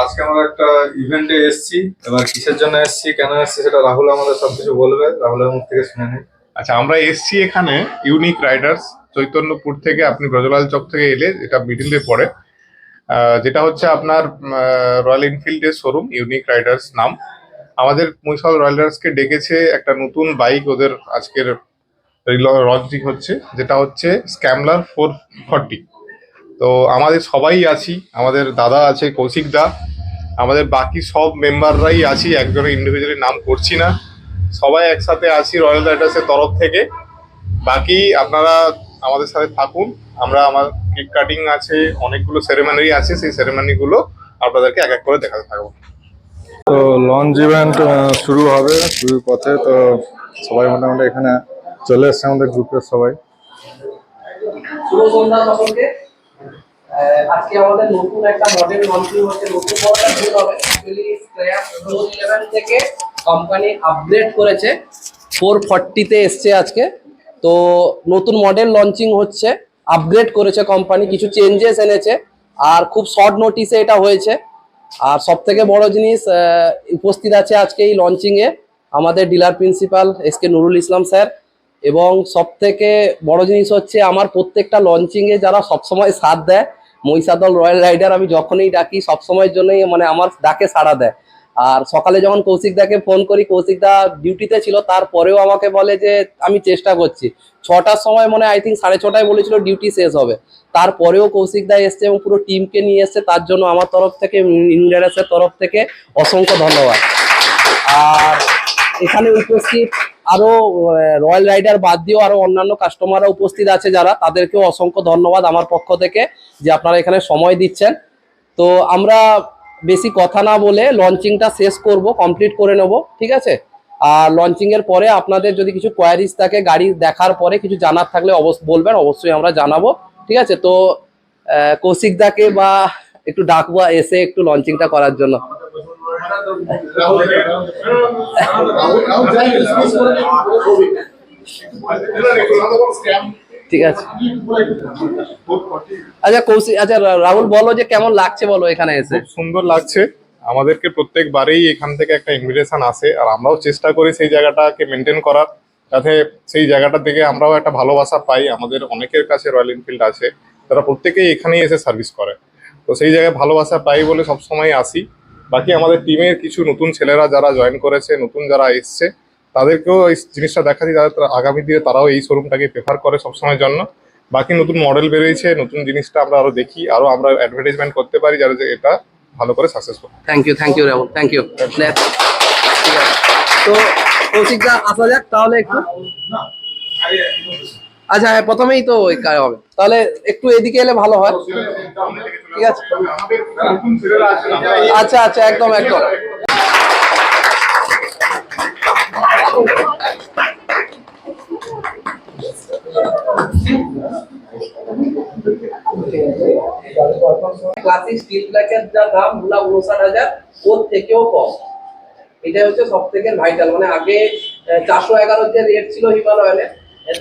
আজকে আমরা একটা ইভেন্টে এসেছি, এবার কিসের জন্য এসেছি, কেন এসেছি সেটা রাহুল আমাদের সবকিছু বলবে, রাহুলের মুখ থেকে শুনে নিই। আচ্ছা আমরা এসছি এখানে ইউনিক রাইডার্স চৈতন্যপুর থেকে আপনি ব্রজলাল চক থেকে এলে, এটা মিডিলে পড়ে যেটা হচ্ছে আপনার রয়্যাল এনফিল্ডের শোরুম ইউনিক রাইডার্স নাম। আমাদের মহিষাল রাইডার্সকে ডেকেছে একটা নতুন বাইক ওদের আজকের লঞ্চিং হচ্ছে, যেটা হচ্ছে স্ক্যামলার ফোর ফর্টি তো আমাদের সবাই আছি, আমাদের দাদা আছে, কৌশিক দা, আমাদের বাকি সব মেম্বাররাই আছি, একজনের ইন্ডিভিজুয়ালি নাম করছি না। সবাই একসাথে আছি রয়্যাল রাইডার্সের তরফ থেকে। বাকি আপনারা আমাদের সাথে থাকুন, আমরা আমার কেক কাটিং আছে, অনেকগুলো সেরেমনি আছে, সেই সেরেমনি গুলো আপনাদেরকে এক এক করে দেখাতে থাকব। তো লঞ্চ ইভেন্ট শুরু হবে, শুরুর পথে তো সবাই মোটামুটি এখানে চলে এসছে আমাদের গ্রুপের সবাই। আজকে আমাদের নতুন একটা মডেল লঞ্চিং হচ্ছে। নতুন মডেল শুরু হবে অ্যাকচুয়ালি স্ক্র্যাপ ইলেভেন থেকে কোম্পানি আপগ্রেড করেছে। ফোর ফর্টিতে এসছে আজকে। তো নতুন মডেল লঞ্চিং হচ্ছে আপগ্রেড করেছে কোম্পানি কিছু চেঞ্জেস এনেছে। আর খুব শর্ট নোটিসে এটা হয়েছে। আর সব থেকে বড় জিনিস উপস্থিত আছে আজকে এই লঞ্চিংয়ে আমাদের dealer principal S K Nurul Islam sir. এবং সব থেকে বড় জিনিস হচ্ছে, আমার প্রত্যেকটা লঞ্চিংয়ে যারা সবসময় সাথ দেয় মহিষাদল রয়্যাল রাইডার আমি যখনই ডাকি সবসময়ের জন্যই মানে আমার ডাকে সাড়া দেয়। আর সকালে যখন কৌশিক দাকে ফোন করি, কৌশিক দা ডিউটিতে ছিল, তারপরেও আমাকে বলে যে, আমি চেষ্টা করছি। ছটার সময় মনে আই থিঙ্ক সাড়ে ছটায় বলেছিল ডিউটি শেষ হবে। তারপরেও কৌশিক দা এসছে এবং পুরো টিমকে নিয়ে এসছে। তার জন্য আমার তরফ থেকে ইন্ডিয়ানের তরফ থেকে অসংখ্য ধন্যবাদ। আর এখানে উপস্থিত আরও রয়্যাল রাইডার বাদ দিয়েও আরও অন্যান্য কাস্টমাররা উপস্থিত আছে যারা, তাদেরকেও অসংখ্য ধন্যবাদ আমার পক্ষ থেকে যে আপনারা এখানে সময় দিচ্ছেন। তো আমরা বেশি কথা না বলে লঞ্চিংটা শেষ করব কমপ্লিট করে নেব, ঠিক আছে? আর লঞ্চিং এর পরে আপনাদের যদি কিছু কোয়ারিজ থাকে, গাড়ি দেখার পরে কিছু জানার থাকলে অবশ্যই বলবেন, অবশ্যই আমরা জানাব, ঠিক আছে? তো কৌশিকদাকে বা একটু ডাকবো এসে একটু লঞ্চিংটা করার জন্য। ঠিক আছে। আচ্ছা কৌশিক আচ্ছা রাহুল বলো যে কেমন লাগছে বলো এখানে এসে? সুন্দর লাগছে। আমাদেরকে প্রত্যেকবারেই এখান থেকে একটা ইনভিটেশন আসে আর আমরাও চেষ্টা করি সেই জায়গাটাকে মেনটেন করার যাতে সেই জায়গাটা থেকে আমরাও একটা ভালোবাসা পাই। আমাদের অনেকের কাছে রয়্যাল এনফিল্ড আছে তারা প্রত্যেকেই এখানেই এসে সার্ভিস করে। তো সেই জায়গায় ভালোবাসা পাই বলে সবসময় আসি। বাকি আমাদের টিমের কিছু নতুন ছেলেরা যারা জয়েন করেছে, নতুন যারা এসছে, তাদেরকেও এই জিনিসটা দেখাচ্ছি যাতে তারা আগামী দিনে তারাও এই শোরুমটাকে প্রেফার করে সবসময়ের জন্য। বাকি নতুন মডেল বেরিয়েছে, নতুন জিনিসটা আমরা আরও দেখি, আরও আমরা অ্যাডভার্টাইজমেন্ট করতে পারি যারা যে এটা ভালো করে successful thank you thank you Rahul thank you তো কৌশিক দা আসা যাক, তাহলে একটু। আচ্ছা হ্যাঁ প্রথমেই তো ওই হবে। তাহলে একটু এদিকে এলে ভালো হয়। ঠিক আছে? আচ্ছা আচ্ছা একদম একদম। ক্লাসিক স্টিল ব্ল্যাকের যা দাম, ওগুলা উনষাট হাজার, ওর থেকেও কম। এটাই হচ্ছে সব থেকে ভাইটাল মানে আগে চারশো এগারো যে রেট ছিল হিমালয়ানে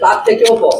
তার থেকেও কম।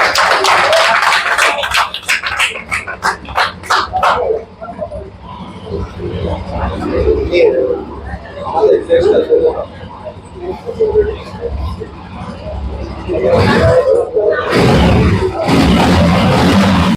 Thank you.